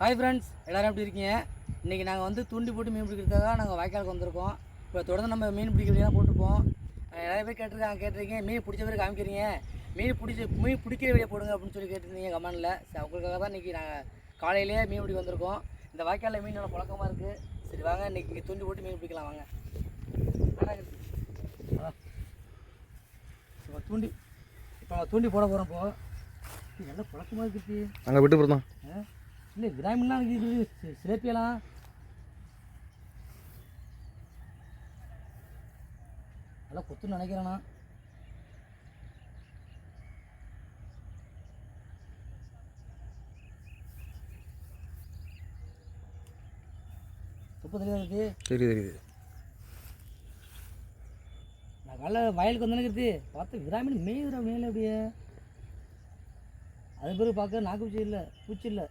Hi friends எல்லாரும் எப்படி இருக்கீங்க? இன்றைக்கி நாங்கள் வந்து தூண்டி போட்டு மீன் பிடிக்கிறதுக்காக நாங்கள் வாய்க்காலுக்கு வந்திருக்கோம். இப்போ தொடர்ந்து நம்ம மீன் பிடிக்க வீடியோ போட்டுப்போம் நிறைய பேர் கேட்டிருக்காங்க கேட்டிருக்கீங்க. மீன் பிடிச்ச பேர் காமிக்கிறீங்க. மீன் பிடிச்ச மீன் பிடிக்கிற வீடியோ போடுங்க அப்படின்னு சொல்லி கேட்டிருந்தீங்க கமெண்டில். சரி உங்களுக்காக தான் இன்றைக்கி நாங்கள் காலையிலேயே மீன் பிடிக்க வந்திருக்கோம். இந்த வாய்க்காலில் மீன் நல்லா பழக்கமாக இருக்குது சரி வாங்க இன்றைக்கி இங்கே தூண்டி போட்டு மீன் பிடிக்கலாம் வாங்க. இப்போ தூண்டி இப்போ தூண்டி போட போகிறோம் இப்போ. நல்லா பழக்கமாக இருக்குது அங்கே விட்டு போகிறோம் இல்லை கிராமின்லாம் இருக்குது சிலேப்பியெல்லாம் நல்லா கொத்துன்னு நினைக்கிறேண்ணா துப்பு தெரியாது தெரியுது தெரியுது. நான் காலைல வயலுக்கு வந்தேனுங்கிறது பார்த்து கிராமின் மேயுற மேலே அப்படியே. அது பிறகு பார்க்க நாக்கு பூச்சி இல்லை பூச்சி இல்லை.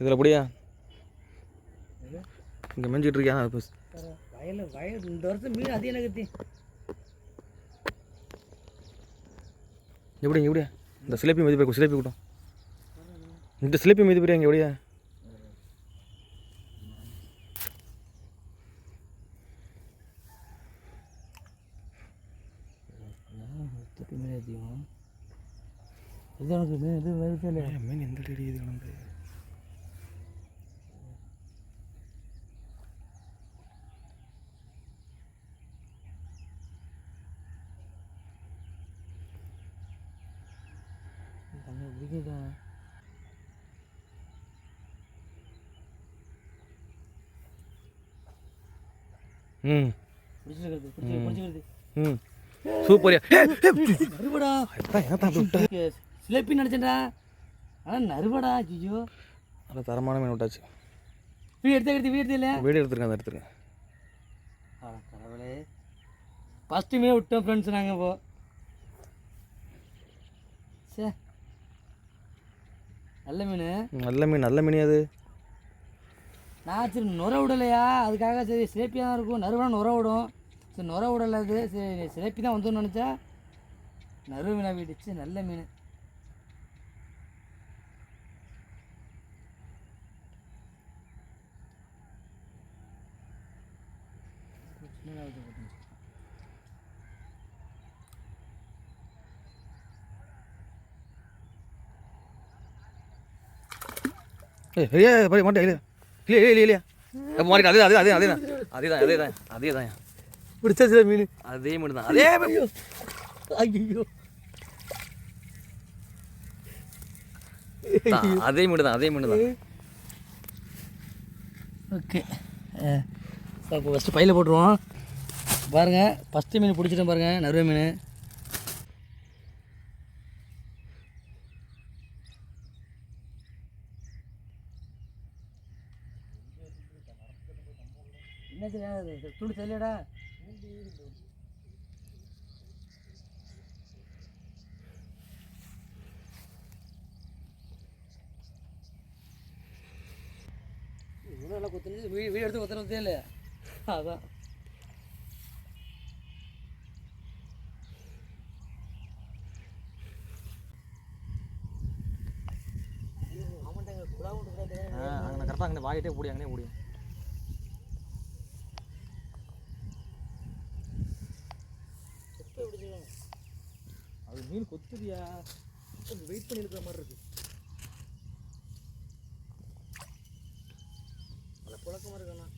இதில் அப்படியா? இங்கே மெஞ்சிட்டு இருக்கியா? அது வயல் வயல் இந்த வருஷம் மீன் அதிகம் நகர்த்தி எப்படிங்க எப்படியா? இந்த சிலேப்பி மீதி போய் சிலேப்பி கூட்டம். இந்த சிலேப்பி மீதி போய் இங்கே எப்படியா? இது எனக்கு மீன் இது வருது இல்லை மீன் எந்த அடி இது கிளம்பு ம். பிடிச்சிருக்கிறது பிடிச்சி பிடிச்சிருக்கிறது ம். சூப்பர்யா நறுபடா. சிலேப்பி நினச்சேன்டா. ஆனால் நறுபடா ஜிஜோ. நல்லா தரமான மீன் விட்டாச்சு. வீடு எடுத்து எடுத்து வீடு இல்லை வீடியோ எடுத்துருக்கேன் எடுத்துருக்கேன் கடவுளே. ஃபஸ்ட்டு மீன் விட்டோம் ஃப்ரெண்ட்ஸ் நாங்கள் இப்போ. சே நல்ல மீன். நல்ல மீன் நல்ல மீன் அது. நான் சரி நுர விடலையா? அதுக்காக சரி சிலேப்பியாக தான் இருக்கும். நறுவனா நுர விடும். சரி நுர விடலை அது. சரி சிலேப்பி தான் வந்துன்னு நினச்சா? நறு மீனாக போயிடுச்சு நல்ல மீன். ஏய் ஐயா படி மாட்டேன் இல்லையா இல்லையா இல்லையா மாறிட்டு அதே அதே அதே அதே தான் அதே தான் அதே தான் அதே தான் பிடிச்சா சில மீன். அதே மீன் தான். அதே. ஐயோ. அதே மீன் தான் அதே மீன் தான். ஓகே. இப்போ ஃபஸ்ட்டு பையில் போட்டுருவோம். பாருங்கள் ஃபஸ்ட்டு மீன் பிடிச்சிட்டேன் பாருங்கள் நறுவை மீன். என்ன துணி தெரியலடா. இவ்வளோ நல்லா கொத்துனது வீடு வீடு எடுத்து கொத்துறதே இல்லை அதான். ஆமாண்டாங்க குழா விட்டு ஆ அங்கே கரெக்டாக அங்கே வாங்கிட்டே போடி அங்கே போடி அது மீன் கொத்துதியா வெயிட் பண்ணி இருக்கிற மாதிரி இருக்கு. நல்ல புழக்கமாக இருக்கண்ணா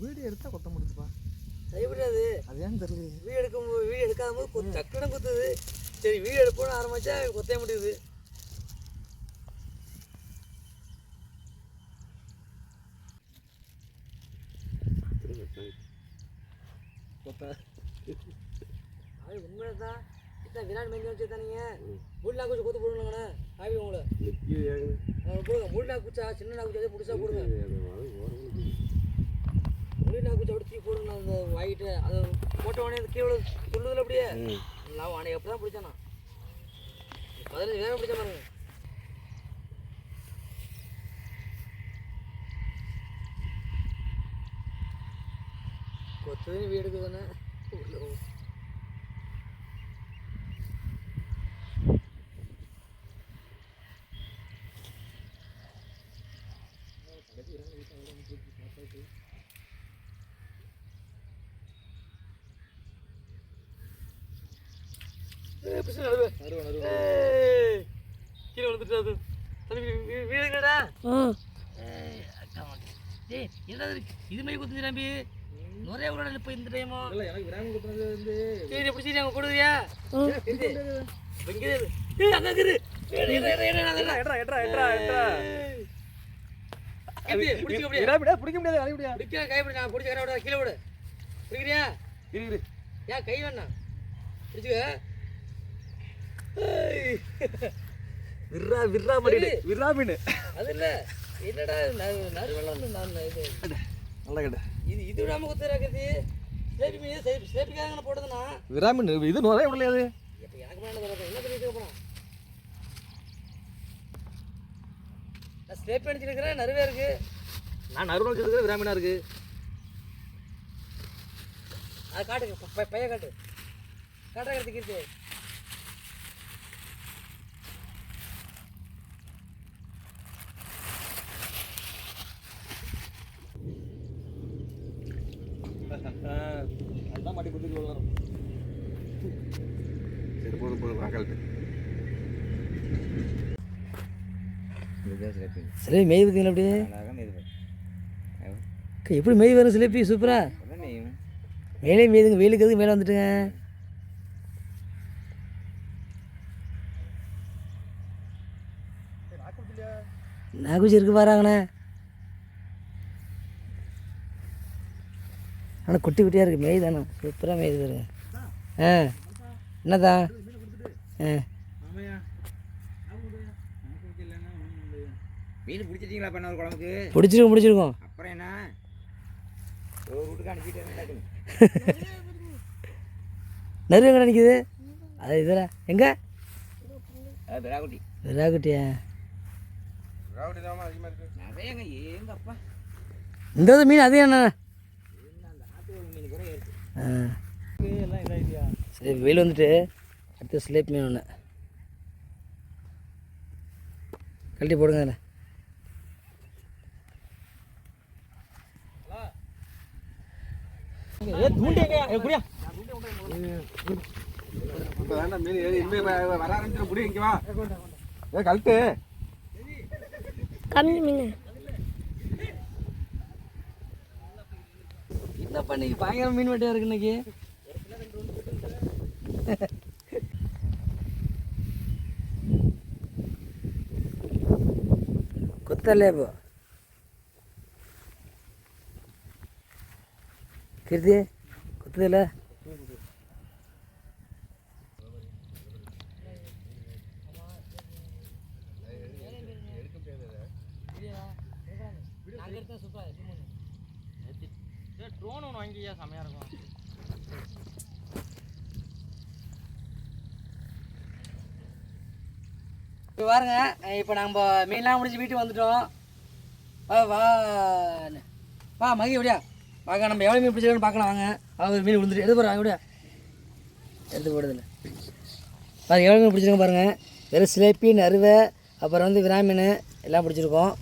வீடியோ எடுத்தால் கொத்த முடியுதுப்பா கைவிடாது அது ஏன்னு தெரியல வீடு எடுக்கும் வீடு எடுக்காத போது டக்குன்னு குத்துது. சரி வீடு எடுப்போம்னு ஆரம்பிச்சா கொத்தே முடியுது. அது உண்மையை தான் இத்தனை விராட் மெஞ்சு வச்சு தானீங்க முள் நாக்கு வச்சு கொத்து போடுங்கண்ணே ஆவி உங்களை. போடுங்க. முள் நாக்கு குச்சா சின்ன நாக்கு குச்சா புதுசாக போடுங்க. முள் நாக்கு குச்சா அப்படி தூக்கி போடுங்க. அந்த வாங்கிட்டு அதை போட்ட உடனே கீழே துள்ளுதில் அப்படியே. நான் அவனை எப்படி தான் பிடிச்சானா பதினஞ்சு வேகம் பிடிச்ச பாருங்க. അതിന് വീടൊക്കെ തന്നെ கீழே விழுந்துட்டு அது. தம்பி வீடுங்கடா என்னது இது மாதிரி குத்துச்சு தம்பி. நிறைய கூட இப்போ இந்த டைமோ இல்லை எனக்கு விராமி வந்து சரி பிடிச்சி அங்கே கொடுக்குறியா? இது. இங்கே. ஏய், அங்க இரு. எட்ரா எட்ரா எட்ரா பிடிக்க முடியாது அழி முடியாது பிடிக்கிற கை பிடி நான் பிடிச்ச கரை விட கீழே விடு. பிடிக்கிறியா? இரு இரு. ஏன் கை வேணாம் பிடிச்சுக்க. விர்ரா விர்ரா பண்ணிடு விர்ரா மீன். அது இல்லை. என்னடா நறு- நறுவெல்லாம் நான் இது. நல்லா கேட்ட இது இது விடாம குத்துறாக்குது ஸ்லேபி மீன் ஸ்லேபி ஸ்லேபிக்காக போட்டதுண்ணா விரா மீன் இது நிறைய விடலையாது இப்போ எனக்கு மேலே என்ன தெரியுது அப்புறம்? நான் ஸ்லேப் அடிச்சிருக்கிறேன் நறுவே இருக்கு. நான் நறுவல் வச்சிருக்கிற விரா மீனா இருக்கு? அதை காட்டுங்க ப- ப- பைய காட்டு. காட்டுற கருத்து கீர்த்தி அதான் மாட்டி கொடுத்து வளரும் சரி போதும் போதும் வாக்கல்ட்டு சிலை மெய் பார்த்தீங்களா அப்படியே? எப்படி மெய் வரும் சிலேபி சூப்பரா மேலே மேய்துங்க வெயிலுக்கு எதுக்கு மேலே வந்துட்டுங்க? நாகுச்சி இருக்கு பாருங்கண்ணே ஆனால் குட்டி குட்டியாக இருக்குது மேய் தானே. சூப்பராக மேய்து பாருங்க. ஆ. என்னதான் ஆ. மீன் பிடிச்சிட்டீங்களா பண்ண ஒரு குழம்புக்கு? பிடிச்சிருக்கோம் பிடிச்சிருக்கோம். அப்புறம் என்ன? ஒரு வீட்டுக்கு அனுப்பிட்டு என்ன நறு எங்கே நினைக்குது அது இதில். எங்கே? விராகுட்டி விராகுட்டியா நிறையங்க ஏங்க அப்பா இந்த மீன் அதே என்ன மீன் கூட இருக்கு ஆ எல்லாம் இதாகிட்டியா சரி வெயில் வந்துட்டு அடுத்து ஸ்லேப் மீன் ஒன்று கழட்டி போடுங்க அதில் இப்போ வேண்டாம் மீன். என்னப்பா இன்னைக்கு பயங்கர மீன் வெட்டியாக இருக்கு இன்னைக்கு குத்தலே இப்போ கீர்த்தி குத்துதில்ல ட்ரோன் ஒன்று வாங்கியா? செமையாக இருக்கும். இப்போ பாருங்க இப்போ நம்ம மீன்லாம் முடிச்சு வீட்டுக்கு வந்துட்டோம். வா வா வா மகி எப்படியா? வாங்க நம்ம எவ்வளோ மீன் பிடிச்சிருக்கோன்னு பார்க்கலாம் வாங்க. அவர் மீன் விழுந்துட்டு. எடுத்து போகிறோம் எப்படியா? எடுத்து போடுதில்ல பாருங்க எவ்வளோ மீன் பிடிச்சிருக்கோம் பாருங்கள் வெறும் சிலேப்பி நறுவை அப்புறம் வந்து விராமீன் எல்லாம் பிடிச்சிருக்கோம்.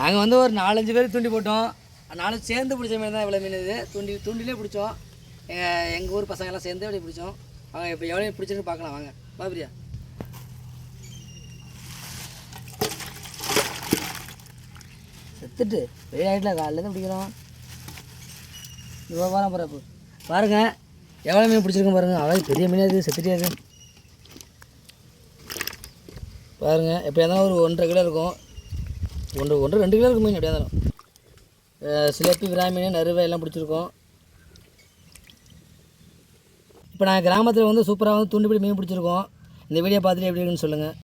நாங்கள் வந்து ஒரு நாலஞ்சு பேர் தூண்டி போட்டோம். நானும் சேர்ந்து பிடிச்ச மீன் தான் இவ்வளோ மீன் இது. தூண்டி தூண்டிலே பிடிச்சோம். எங்கள் ஊர் பசங்கள்லாம் சேர்ந்து அப்படி பிடிச்சோம். வாங்க இப்போ எவ்வளோ பிடிச்சிருக்கு பார்க்கலாம். வாங்க வா செத்துட்டு வெயிலாயிட்டல காலையில் தான் பிடிக்கிறோம். இவ்வளோ வாரம் போகிறப்போ பாருங்க எவ்வளோ மீன் பிடிச்சிருக்கோம் பாருங்கள் அவ்வளோ பெரிய மீனாக இருக்குது செத்துட்டே இருக்குது பாருங்கள் எப்படியா இருந்தாலும் ஒரு ஒன்றரை கிலோ இருக்கும். ஒன்று ஒன்று ரெண்டு கிலோ இருக்கும் மீன் எப்படியா இருந்தாலும். சிலப்பி விரா நறுவை எல்லாம் பிடிச்சிருக்கோம். இப்போ நாங்கள் கிராமத்தில் வந்து சூப்பராக வந்து துண்டுபிடி மீன் பிடிச்சிருக்கோம். இந்த வீடியோ பார்த்துட்டு எப்படி இருக்குன்னு சொல்லுங்கள்